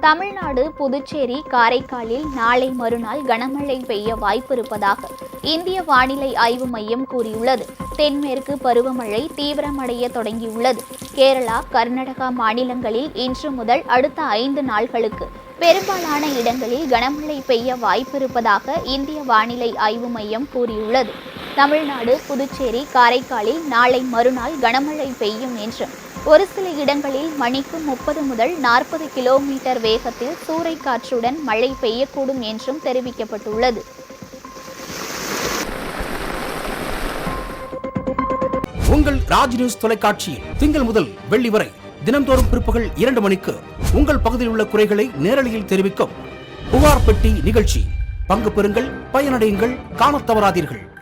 தமிழ்நாடு புதுச்சேரி காரைக்காலில் நாளை மறுநாள் கனமழை பெய்ய வாய்ப்பிருப்பதாக இந்திய வானிலை ஆய்வு மையம் கூறியுள்ளது. தென்மேற்கு பருவமழை தீவிரமடைய தொடங்கியுள்ளது. கேரளா கர்நாடகா மாநிலங்களில் இன்று முதல் அடுத்த ஐந்து நாள்களுக்கு பெரும்பாலான இடங்களில் கனமழை பெய்ய வாய்ப்பிருப்பதாக இந்திய வானிலை ஆய்வு மையம் கூறியுள்ளது. தமிழ்நாடு புதுச்சேரி காரைக்காலில் நாளை மறுநாள் கனமழை பெய்யும் என்றும் ஒரு சில இடங்களில் மணிக்கு முப்பது முதல் நாற்பது கிலோமீட்டர் வேகத்தில் சூறைக்காற்றுடன் மழை பெய்யக்கூடும் என்றும் தெரிவிக்கப்பட்டுள்ளது. உங்கள் ராஜ் நியூஸ் தொலைக்காட்சியில் திங்கள் முதல் வெள்ளி வரை தினம்தோறும் பிற்பகல் இரண்டு மணிக்கு உங்கள் பகுதியில் உள்ள குறைகளை நேரலையில் தெரிவிக்கும் புகார் பெட்டி நிகழ்ச்சி. பங்கு பெறுங்கள் பயனடையுங்கள் காணத் தவறாதீர்கள்.